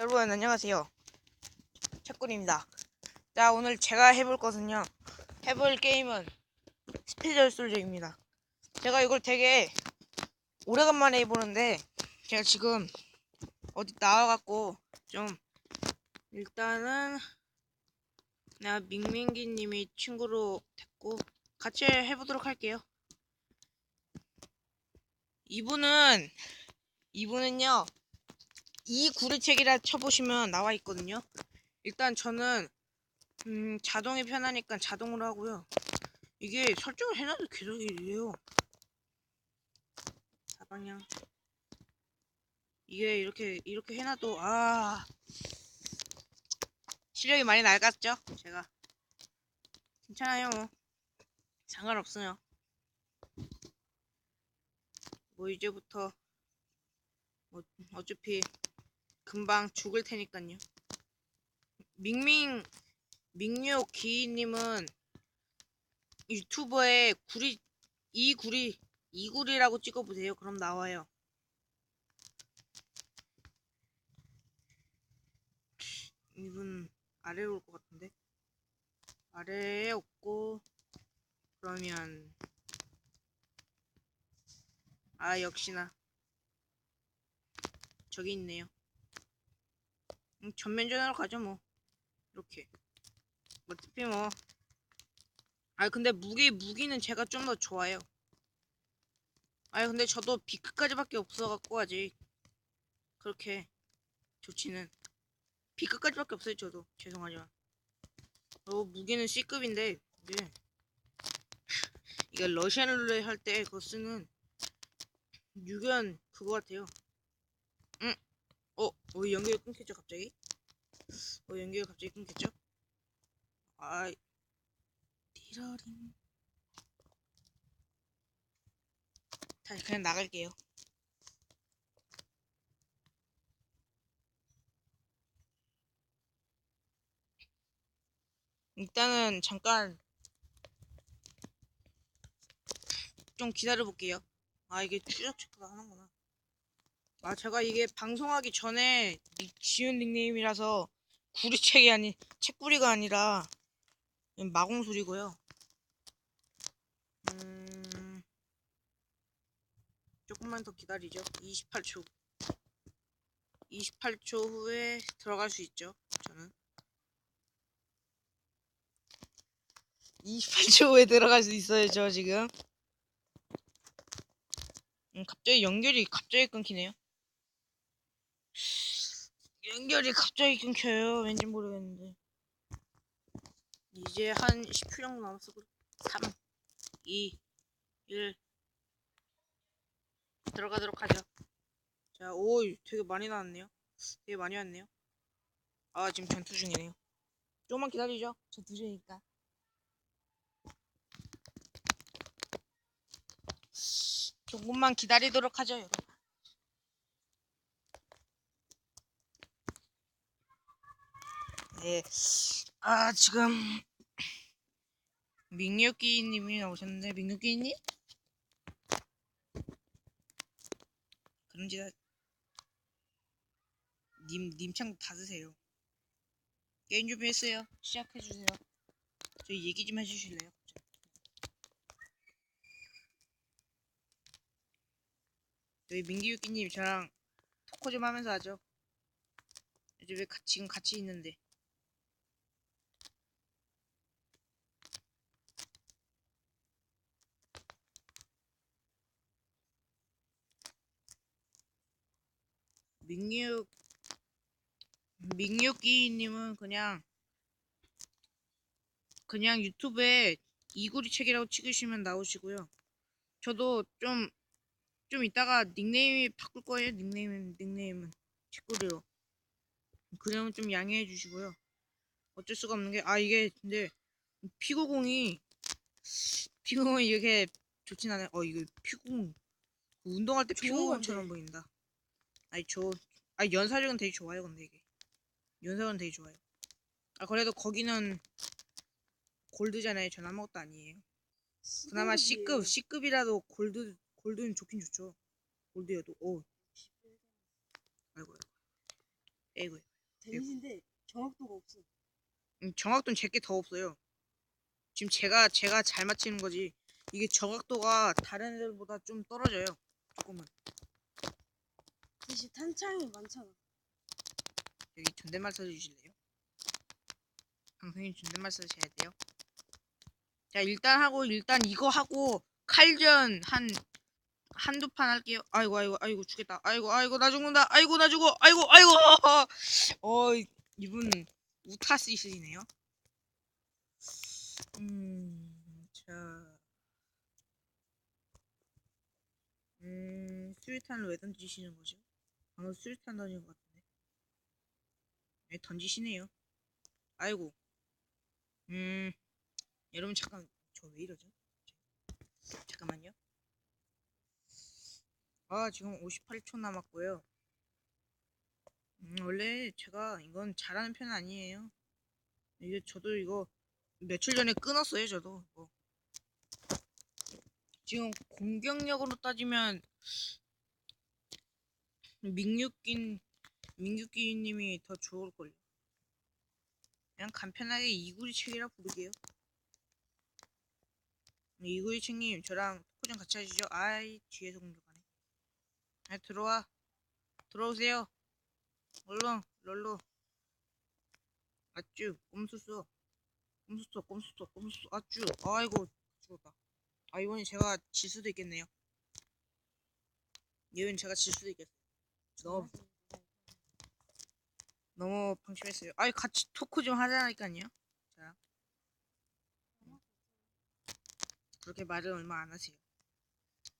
여러분 안녕하세요. 책꿀입니다. 자 오늘 제가 해볼 것은요. 해볼 게임은 스피드 솔저입니다. 제가 이걸 되게 오래간만에 해보는데 제가 지금 어디 나와갖고 좀 일단은 내가 밍밍기님이 친구로 됐고 같이 해보도록 할게요. 이분은 이분은요 이 구리책이라 쳐보시면 나와 있거든요. 일단 저는 음, 자동이 편하니까 자동으로 하고요. 이게 설정을 해놔도 계속 이래요. 사방향. 이게 이렇게 이렇게 해놔도 아 실력이 많이 낡았죠? 제가 괜찮아요. 뭐. 상관없어요. 뭐 이제부터 뭐 어차피 금방 죽을 테니까요. 밍밍 밍요 기님은 유튜버에 구리 이 구리 이 구리라고 찍어보세요. 그럼 나와요. 이분 아래로 올 것 같은데 아래에 없고 그러면 아 역시나 저기 있네요. 음, 전면전으로 가죠 뭐 이렇게 어차피 뭐. 아 근데 무기 무기는 제가 좀 더 좋아요. 아 근데 저도 B급까지밖에 없어갖고 아직 그렇게 좋지는 B급까지밖에 없어요 저도 죄송하지만. 어 무기는 C급인데 이게 이게 러시안 룰렛 할때 그거 쓰는 유견 그거 같아요. 응. 어, 어 연결이 끊겼죠 갑자기? 어 연결이 갑자기 끊겼죠? 아이 디러링 다시 그냥 나갈게요 일단은 잠깐 좀 기다려 볼게요 아 이게 추적 체크가 하는구나 아 제가 이게 방송하기 전에 닉- 지은 닉네임이라서 구리책이 아닌 책구리가 아니라 마공술이고요. 음 조금만 더 기다리죠. 28초. 28초 후에 들어갈 수 있죠. 저는 28초 후에 들어갈 수 있어요. 저 지금. 음, 갑자기 연결이 갑자기 끊기네요. 연결이 갑자기 끊겨요. 왠지 모르겠는데. 이제 한 10초 정도 남았어. 3, 2, 1. 들어가도록 하죠. 자, 오, 되게 많이 나왔네요. 되게 많이 왔네요. 아, 지금 전투 중이네요. 조금만 기다리죠. 전투 중이니까. 조금만 기다리도록 하죠, 여러분. 네. 아, 지금 민유기님이 나오셨는데 민유기님? 그런지다 님 님창 닫으세요. 게임 준비했어요. 시작해 주세요. 저희 얘기 좀 해주실래요? 저희 민기유기님 저랑 토크 좀 하면서 하죠. 요즘 왜 가- 지금 같이 있는데? 민육 민육기님은 그냥 그냥 유튜브에 이구리 책이라고 찍으시면 나오시고요. 저도 좀좀 이따가 닉네임 바꿀 거예요. 닉네임은 닉네임은 책구리로. 그러면 좀 양해해 주시고요. 어쩔 수가 없는 게 아 이게 근데 피구공이 피구공이 이렇게 좋진 않아요. 어 이거 피구공 운동할 때 피구공처럼. 보인다. 아니 저, 아 연사력은 되게 좋아요. 근데 이게 연사력은 되게 좋아요. 아 그래도 거기는 골드잖아요. 전 아무것도 아니에요. 그나마 C급 C급이라도 골드 골드는 좋긴 좋죠. 골드여도 오. 아이고. 에이구. 데미지인데 정확도가 없어. 음, 정확도는 제게 더 없어요. 지금 제가 제가 잘 맞히는 거지. 이게 정확도가 다른 애들보다 좀 떨어져요. 조금은. 대신 탄창이 많잖아. 여기 존댓말 써주실래요? 방송인 존댓말 써주셔야 돼요. 자 일단 하고 일단 이거 하고 칼전 한 한두 판 할게요. 아이고 아이고 아이고 죽겠다. 아이고 아이고 나 죽는다. 아이고 나 죽어. 아이고 아이고. 어 이분 우타스 있으시네요. 음, 자, 음 수류탄을 왜 던지시는 거죠? 방금 수류탄 던진 것 같은데. 네, 던지시네요. 아이고. 음, 여러분 잠깐 저 왜 이러죠? 잠깐만요. 아 지금 58초 남았고요. 음, 원래 제가 이건 잘하는 편은 아니에요. 이게 저도 이거 며칠 전에 끊었어요. 저도 이거. 지금 공격력으로 따지면 민규낀 민규끼님이 더 좋을걸요. 그냥 간편하게 이구리 책이라 부르게요. 이구리 책님 저랑 토크 좀 같이 하시죠. 아이 뒤에서 공격하네. 아 들어와 들어오세요. 얼른 롤로 아쭈 꼼수써 꼼수써 꼼수써 꼼수써 아쭈 아이고 죽었다. 아 이번에 제가 질 수도 있겠네요. 이번엔 제가 질 수도 있겠어요. 너무 너무 방심했어요. 아이 같이 토크 좀 하자니까요. 자. 그렇게 말을 얼마 안 하세요.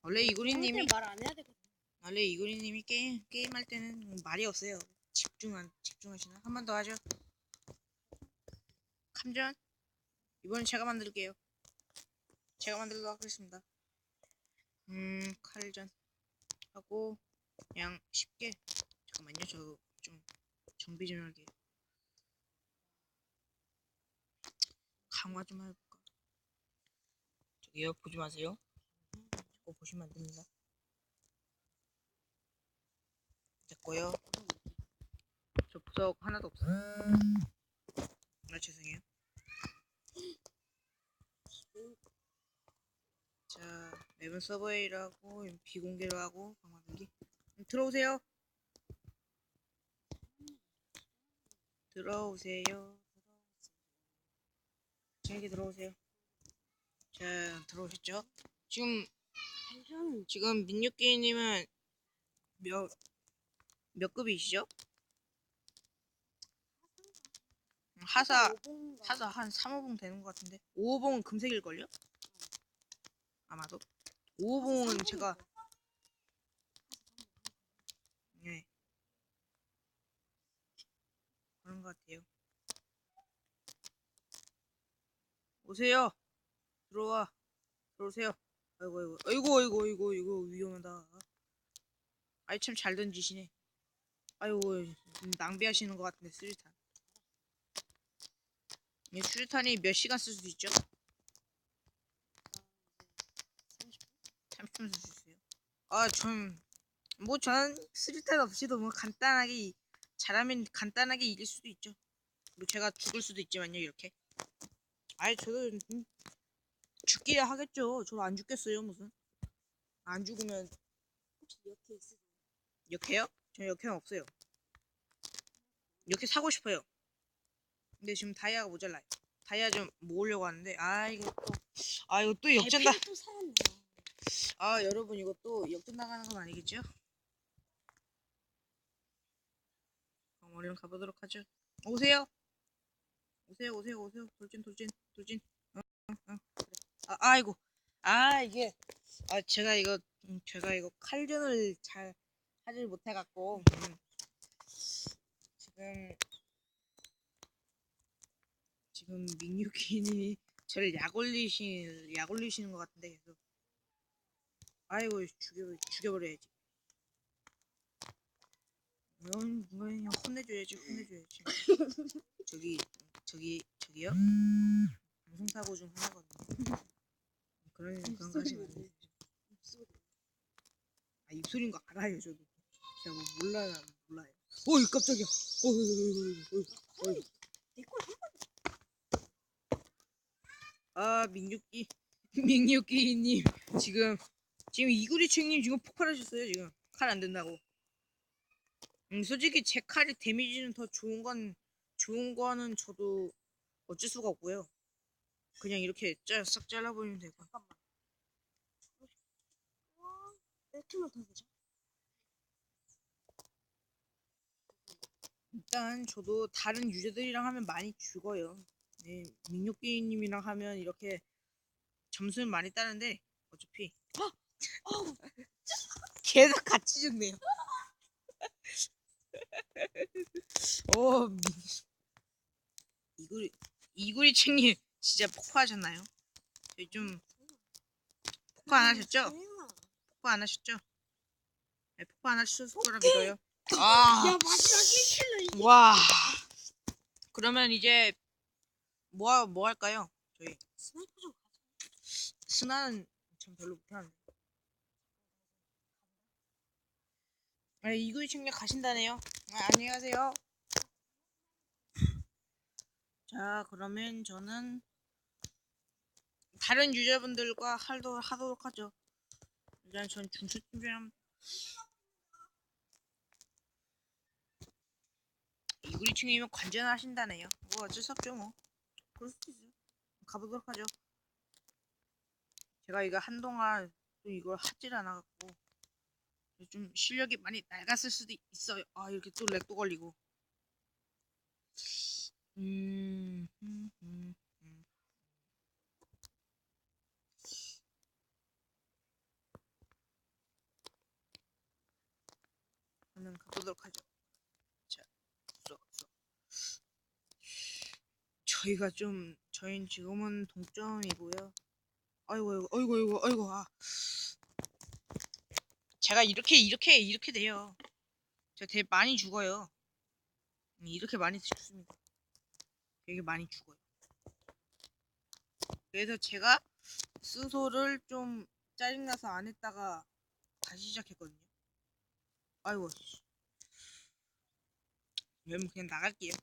원래 이구리님이 말안 해야 되거든. 원래 이구리님이 게임 게임 할 때는 말이 없어요. 집중한 집중하시나 한 번 더 하죠. 감전 이번엔 제가 만들게요. 제가 만들도록 하겠습니다. 음 칼전 하고 그냥 쉽게 잠깐만요. 저 좀 정비 좀 할게요. 강화 좀 해볼까? 저기요 보지 마세요. 저거 보시면 안 됩니다. 됐고요. 저 부석 하나도 없어요. 아 죄송해요. 자 맵은 서버웨이라고 비공개로 하고 들어오세요. 들어오세요. 저에게 들어오세요. 자 들어오셨죠? 지금 지금 민유기님은 몇, 몇 급이시죠? 하사. 하사 한 3호봉 되는 것 같은데 5호봉은 금색일걸요? 아마도 5호봉은 제가 네 그런 것 같아요. 오세요. 들어와. 들어오세요. 아이고 아이고. 아이고 아이고 아이고 아이고 위험하다. 아이 참 잘 던지시네. 아이고 좀 낭비하시는 것 같은데 수류탄. 이 수류탄이 몇 시간 쓸 수 있죠? 30분 쓸 수 있어요. 아전 뭐 저는 수류탄 없이도 뭐 간단하게 이- 잘하면 간단하게 이길 수도 있죠 뭐 제가 죽을 수도 있지만요 이렇게 아이 저도 음, 죽기야 하겠죠 저안 죽겠어요 무슨 안 죽으면 혹시 이렇게 있어? 역해요? 저 역해는 없어요. 역해 사고 싶어요. 근데 지금 다이아가 모자라요. 다이아 좀 모으려고 하는데 아 이거 또아 이거 또 역전다. 또 사왔네. 아 여러분 이거 또 역전 나가는 건 아니겠죠? 그럼 얼른 가보도록 하죠. 오세요. 오세요 오세요 오세요 돌진 돌진 돌진. 어, 어, 어, 그래. 아 아이고 아 이게 아 제가 이거 음, 제가 이거 칼전을 잘 하질 못해갖고 음, 지금 지금 민유키님이 저를 약 올리신 약 올리시는 것 같은데 계속 아이고 죽여 죽여버려야지. 이건 이건 그냥 혼내줘야지 혼내줘야지. 저기 저기 저기요. 방송 사고 중 하나거든요. 그런 그런 거 하시면 안 돼요. 입소리. 아 입술인 거 알아요 저도. 제가 뭐 몰라 몰라요. 어이 깜짝이야. 어이 어이 어이 어이. 아 민유끼 민유끼님 지금 지금 이구리층님 지금 폭발하셨어요 지금 칼 안 된다고. 음 솔직히 제 칼이 데미지는 더 좋은 건 좋은 거는 저도 어쩔 수가 없고요. 그냥 이렇게 짜, 싹 잘라버리면 되고. 잠깐만. 몇 킬로 더 되죠? 일단 저도 다른 유저들이랑 하면 많이 죽어요. 네, 민요게임님이랑 하면 이렇게 점수는 많이 따는데 어차피 어우, 계속 같이 죽네요. 오 민... 이구리 이구리층님 진짜 폭파하셨나요? 저희 좀 폭파 안 하셨죠? 폭파 안 하셨죠? 네, 폭파 안 하셨을 거라 믿어요. 아. 야 마지막 1킬로 이게. 와. 그러면 이제 뭐, 뭐 할까요? 저희 스나이퍼 좀 가자. 스나는 전 별로 못하는데. 아, 이구이 청년 가신다네요. 아, 안녕하세요. 자, 그러면 저는 다른 유저분들과 할도 하도록 하죠. 일단 전 중수팀이랑 이구리 층이면 관전하신다네요. 뭐 어쩔 수 없죠 뭐. 그럴 수도 있어요. 가보도록 하죠. 제가 이거 한동안 또 이걸 하질 않아갖고 좀 실력이 많이 낡았을 수도 있어요. 아 이렇게 또 렉도 걸리고. 음, 음, 음, 음. 저는 가보도록 하죠. 자, 쏙, 쏙. 저희가 좀 저희는 지금은 동점이고요. 아이고 아이고 아이고 아이고 아이고 아. 제가 이렇게 이렇게 이렇게 돼요. 제가 되게 많이 죽어요. 음, 이렇게 많이 죽습니다. 되게 많이 죽어요. 그래서 제가 순서를 좀 짜증나서 안 했다가 다시 시작했거든요. 아이고. 씨. 여러분 그냥 나갈게요.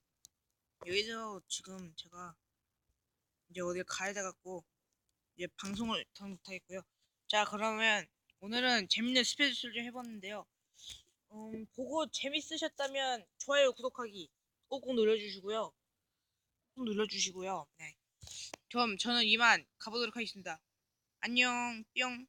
여기서 지금 제가 이제 어딜 가야 돼 갖고 이제 방송을 더 못하겠고요. 자 그러면 오늘은 재밌는 스페셜 좀 해봤는데요. 음, 보고 재밌으셨다면 좋아요, 구독하기 꼭꼭 눌러주시고요. 꼭 눌러주시고요. 네. 그럼 저는 이만 가보도록 하겠습니다. 안녕, 뿅.